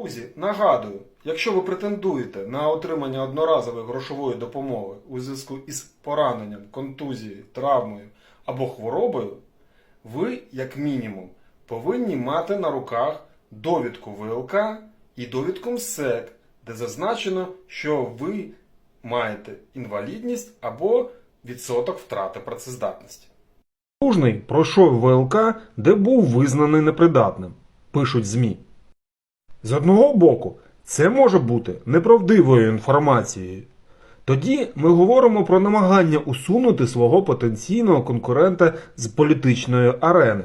Друзі, нагадую, якщо ви претендуєте на отримання одноразової грошової допомоги у зв'язку із пораненням, контузією, травмою або хворобою, ви, як мінімум, повинні мати на руках довідку ВЛК і довідку МСЕК, де зазначено, що ви маєте інвалідність або відсоток втрати працездатності. Лужний пройшов ВЛК, де був визнаний непридатним, пишуть ЗМІ. З одного боку, це може бути неправдивою інформацією. Тоді ми говоримо про намагання усунути свого потенційного конкурента з політичної арени.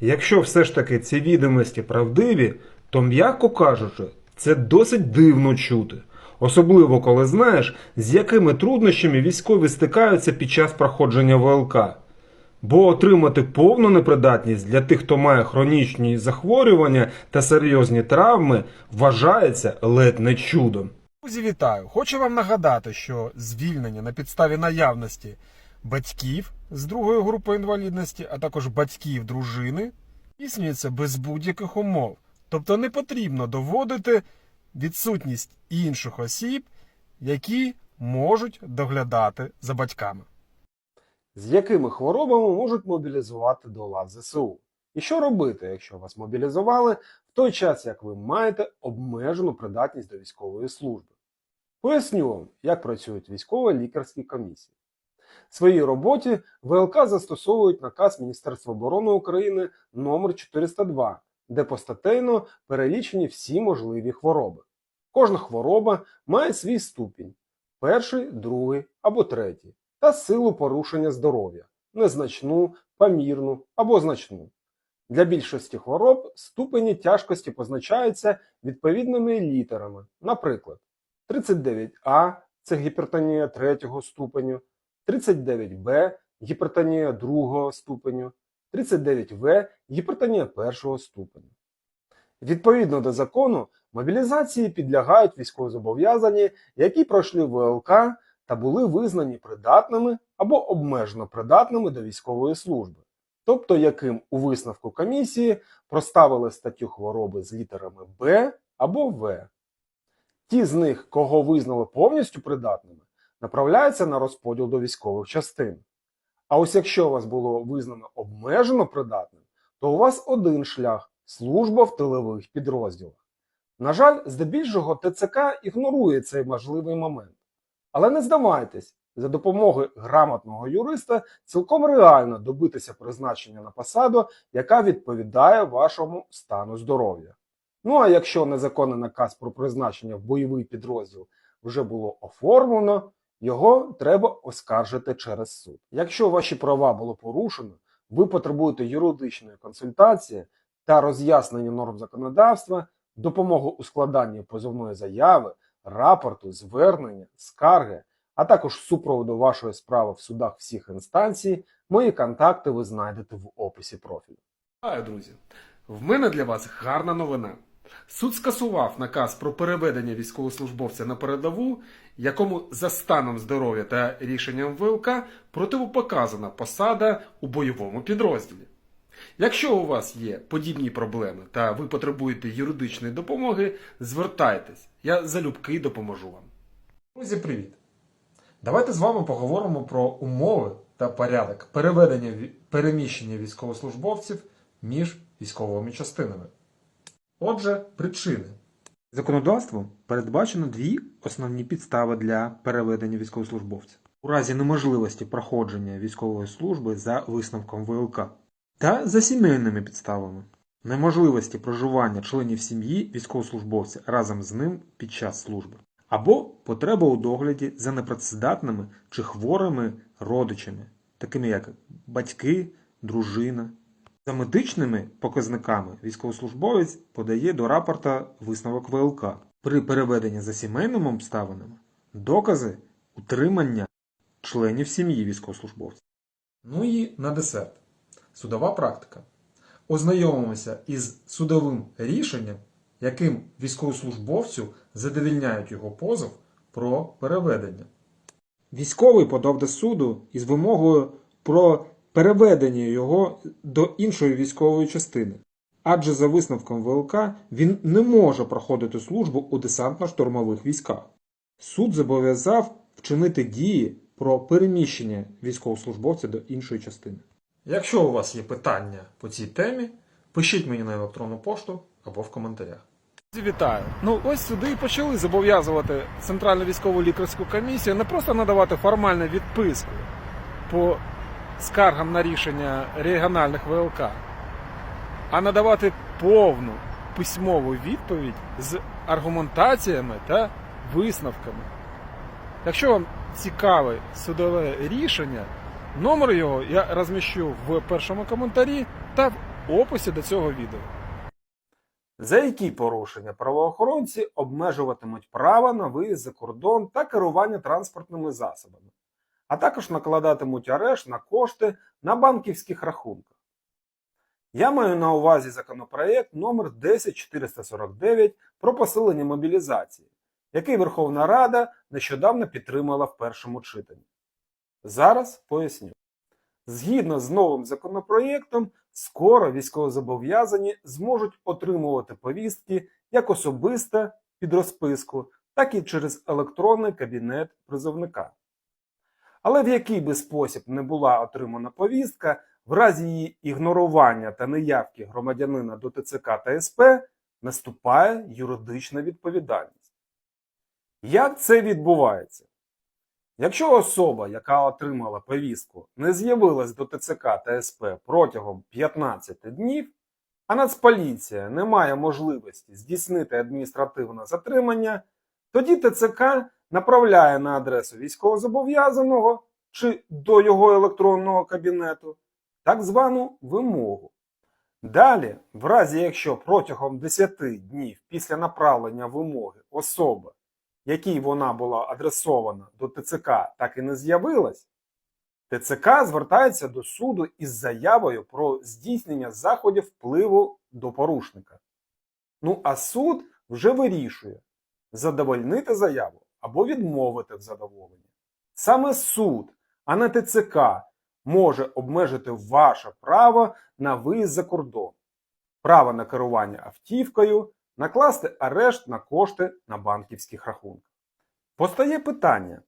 Якщо все ж таки ці відомості правдиві, то, м'яко кажучи, це досить дивно чути. Особливо коли знаєш, з якими труднощами військові стикаються під час проходження ВЛК. Бо отримати повну непридатність для тих, хто має хронічні захворювання та серйозні травми, вважається ледь не чудом. Друзі, вітаю! Хочу вам нагадати, що звільнення на підставі наявності батьків з другої групи інвалідності, а також батьків дружини, здійснюється без будь-яких умов. Тобто не потрібно доводити відсутність інших осіб, які можуть доглядати за батьками. З якими хворобами можуть мобілізувати до лав ЗСУ? І що робити, якщо вас мобілізували в той час, як ви маєте обмежену придатність до військової служби? Поясню вам, як працюють військово-лікарські комісії. В своїй роботі ВЛК застосовують наказ Міністерства оборони України номер 402, де постатейно перелічені всі можливі хвороби. Кожна хвороба має свій ступінь перший, другий або третій, та силу порушення здоров'я незначну, помірну або значну. Для більшості хвороб ступені тяжкості позначаються відповідними літерами. Наприклад, 39А це гіпертонія третього ступеню, 39Б гіпертонія другого ступеню, 39В гіпертонія першого ступеню. Відповідно до закону, мобілізації підлягають військовозобов'язані, які пройшли ВЛК та були визнані придатними або обмежено придатними до військової служби, тобто яким у висновку комісії проставили статтю хвороби з літерами Б або В. Ті з них, кого визнали повністю придатними, направляються на розподіл до військових частин. А ось якщо вас було визнано обмежено придатним, то у вас один шлях служба в тилових підрозділах. На жаль, здебільшого ТЦК ігнорує цей важливий момент. Але не здавайтесь, за допомогою грамотного юриста цілком реально добитися призначення на посаду, яка відповідає вашому стану здоров'я. Ну а якщо незаконний наказ про призначення в бойовий підрозділ вже було оформлено, його треба оскаржити через суд. Якщо ваші права було порушено, ви потребуєте юридичної консультації та роз'яснення норм законодавства, допомогу у складанні позовної заяви, рапорту, звернення, скарги, а також супроводу вашої справи в судах всіх інстанцій, мої контакти ви знайдете в описі профілю. Вітаю, друзі! В мене для вас гарна новина. Суд скасував наказ про переведення військовослужбовця на передову, якому за станом здоров'я та рішенням ВЛК противопоказана посада у бойовому підрозділі. Якщо у вас є подібні проблеми та ви потребуєте юридичної допомоги, звертайтесь, я залюбки допоможу вам. Друзі, привіт! Давайте з вами поговоримо про умови та порядок переведення переміщення військовослужбовців між військовими частинами. Отже, причини. Законодавством передбачено дві основні підстави для переведення військовослужбовця у разі неможливості проходження військової служби за висновком ВЛК та за сімейними підставами неможливості проживання членів сім'ї військовослужбовця разом з ним під час служби, або потреба у догляді за непрацездатними чи хворими родичами, такими як батьки, дружина. За медичними показниками військовослужбовець подає до рапорта висновок ВЛК. При переведенні за сімейними обставинами докази утримання членів сім'ї військовослужбовця. Ну і на десерт. Судова практика. Ознайомимося із судовим рішенням, яким військовослужбовцю задовільняють його позов про переведення. Військовий подав до суду із вимогою про переведення його до іншої військової частини. Адже за висновком ВЛК він не може проходити службу у десантно-штурмових військах. Суд зобов'язав вчинити дії про переміщення військовослужбовця до іншої частини. Якщо у вас є питання по цій темі, пишіть мені на електронну пошту або в коментарях. Вітаю. Ну ось сюди і почали зобов'язувати Центральну військову лікарську комісію не просто надавати формальну відписку по скаргам на рішення регіональних ВЛК, а надавати повну письмову відповідь з аргументаціями та висновками. Якщо вам цікаве судове рішення, номер його я розміщу в першому коментарі та в описі до цього відео. За які порушення правоохоронці обмежуватимуть право на виїзд за кордон та керування транспортними засобами, а також накладатимуть арешт на кошти на банківських рахунках. Я маю на увазі законопроект номер 10449 про посилення мобілізації, який Верховна Рада нещодавно підтримала в першому читанні. Зараз поясню. Згідно з новим законопроєктом, скоро військовозобов'язані зможуть отримувати повістки як особисто під розписку, так і через електронний кабінет призовника. Але в який би спосіб не була отримана повістка, в разі її ігнорування та неявки громадянина до ТЦК та СП наступає юридична відповідальність. Як це відбувається? Якщо особа, яка отримала повістку, не з'явилась до ТЦК та СП протягом 15 днів, а Нацполіція не має можливості здійснити адміністративне затримання, тоді ТЦК направляє на адресу військовозобов'язаного чи до його електронного кабінету так звану вимогу. Далі, в разі якщо протягом 10 днів після направлення вимоги особа якій вона була адресована до ТЦК, так і не з'явилась, ТЦК звертається до суду із заявою про здійснення заходів впливу до порушника. Ну а суд вже вирішує задовольнити заяву або відмовити в задоволенні. Саме суд, а не ТЦК, може обмежити ваше право на виїзд за кордон, право на керування автівкою, накласти арешт на кошти на банківських рахунках. Постає питання,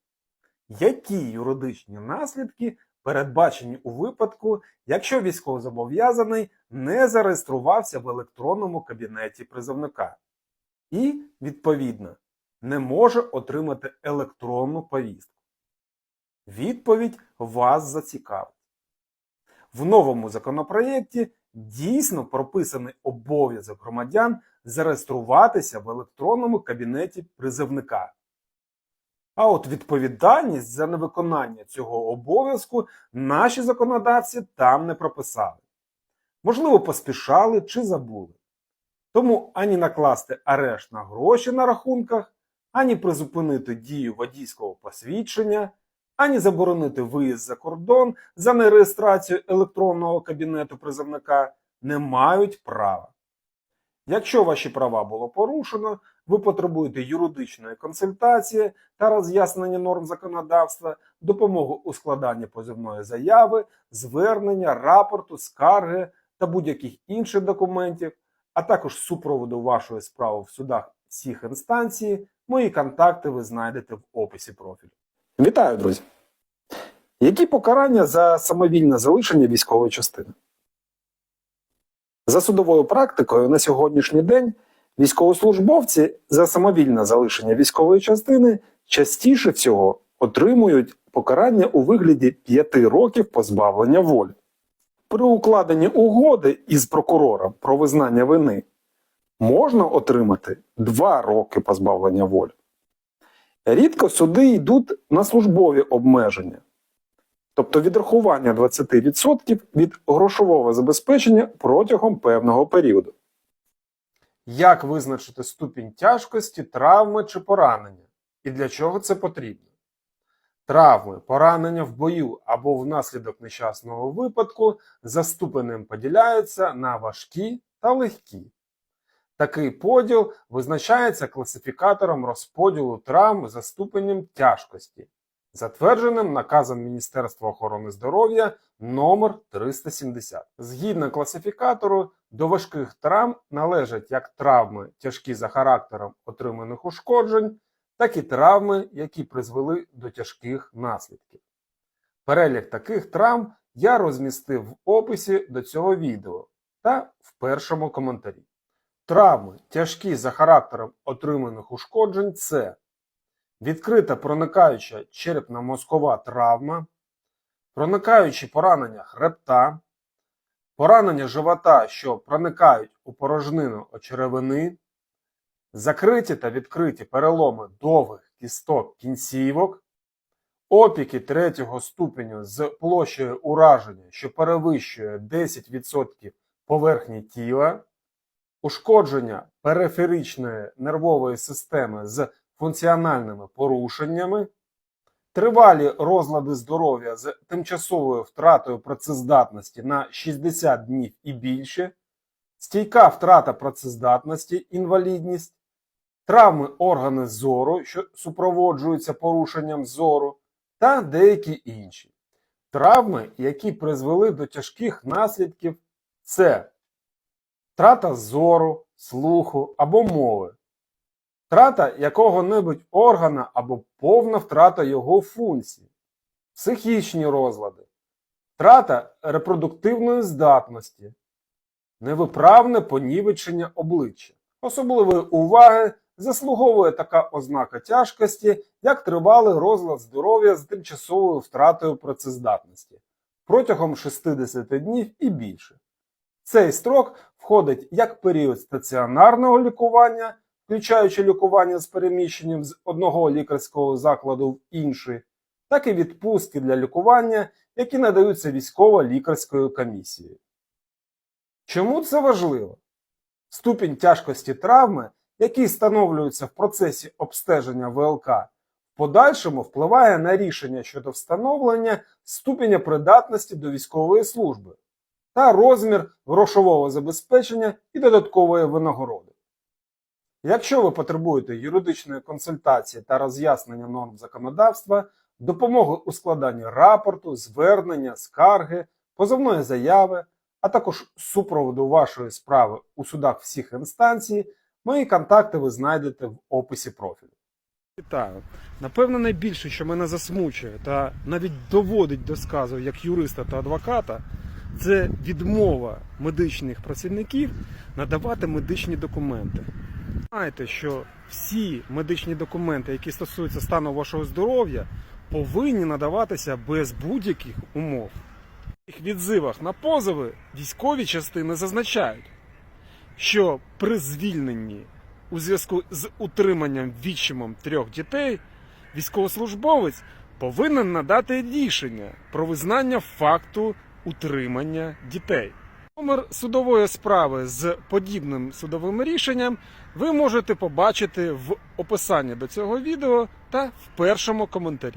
які юридичні наслідки передбачені у випадку, якщо військовозобов'язаний не зареєструвався в електронному кабінеті призовника і, відповідно, не може отримати електронну повістку? Відповідь вас зацікавить. В новому законопроєкті дійсно прописаний обов'язок громадян зареєструватися в електронному кабінеті призовника. А от відповідальність за невиконання цього обов'язку наші законодавці там не прописали. Можливо, поспішали чи забули. Тому ані накласти арешт на гроші на рахунках, ані призупинити дію водійського посвідчення, ані заборонити виїзд за кордон за нереєстрацією електронного кабінету призовника не мають права. Якщо ваші права було порушено, ви потребуєте юридичної консультації та роз'яснення норм законодавства, допомогу у складанні позивної заяви, звернення, рапорту, скарги та будь-яких інших документів, а також супроводу вашої справи в судах всіх інстанцій, мої контакти ви знайдете в описі профілю. Вітаю, друзі! Які покарання за самовільне залишення військової частини? За судовою практикою на сьогоднішній день військовослужбовці за самовільне залишення військової частини частіше всього отримують покарання у вигляді 5 років позбавлення волі. При укладенні угоди із прокурором про визнання вини можна отримати 2 роки позбавлення волі. Рідко суди йдуть на службові обмеження, тобто відрахування 20% від грошового забезпечення протягом певного періоду. Як визначити ступінь тяжкості, травми чи поранення? І для чого це потрібно? Травми, поранення в бою або внаслідок нещасного випадку за ступенем поділяються на важкі та легкі. Такий поділ визначається класифікатором розподілу травм за ступенем тяжкості, затвердженим наказом Міністерства охорони здоров'я номер 370. Згідно класифікатору, До важких травм належать як травми тяжкі за характером отриманих ушкоджень, так і травми, які призвели до тяжких наслідків. Перелік таких травм я розмістив в описі до цього відео та в першому коментарі. Травми, тяжкі за характером отриманих ушкоджень, це відкрита проникаюча черепно-мозкова травма, проникаючі поранення хребта, поранення живота, що проникають у порожнину очеревини, закриті та відкриті переломи довгих кісток кінцівок, опіки третього ступеню з площею ураження, що перевищує 10% поверхні тіла, ушкодження периферичної нервової системи з функціональними порушеннями, тривалі розлади здоров'я з тимчасовою втратою працездатності на 60 днів і більше, стійка втрата працездатності, інвалідність, травми органи зору, що супроводжуються порушенням зору, та деякі інші. Травми, які призвели до тяжких наслідків, це втрата зору, слуху або мови, втрата якого-небудь органа або повна втрата його функцій, психічні розлади, втрата репродуктивної здатності, невиправне понівечення обличчя. Особливої уваги заслуговує така ознака тяжкості, як тривалий розлад здоров'я з тимчасовою втратою працездатності протягом 60 днів і більше. Цей строк входить як період стаціонарного лікування, включаючи лікування з переміщенням з одного лікарського закладу в інший, так і відпустки для лікування, які надаються військово-лікарською комісією. Чому це важливо? Ступінь тяжкості травми, який встановлюється в процесі обстеження ВЛК, в подальшому впливає на рішення щодо встановлення ступеня придатності до військової служби та розмір грошового забезпечення і додаткової винагороди. Якщо ви потребуєте юридичної консультації та роз'яснення норм законодавства, допомоги у складанні рапорту, звернення, скарги, позовної заяви, а також супроводу вашої справи у судах всіх інстанцій, мої контакти ви знайдете в описі профілю. Вітаю. Напевно, найбільше, що мене засмучує та навіть доводить до сказу як юриста та адвоката, це відмова медичних працівників надавати медичні документи. Знаєте, що всі медичні документи, які стосуються стану вашого здоров'я, повинні надаватися без будь-яких умов. В їх відзивах на позови військові частини зазначають, що при звільненні у зв'язку з утриманням відчимом трьох дітей військовослужбовець повинен надати рішення про визнання факту утримання дітей. Номер судової справи з подібним судовим рішенням ви можете побачити в описанні до цього відео та в першому коментарі.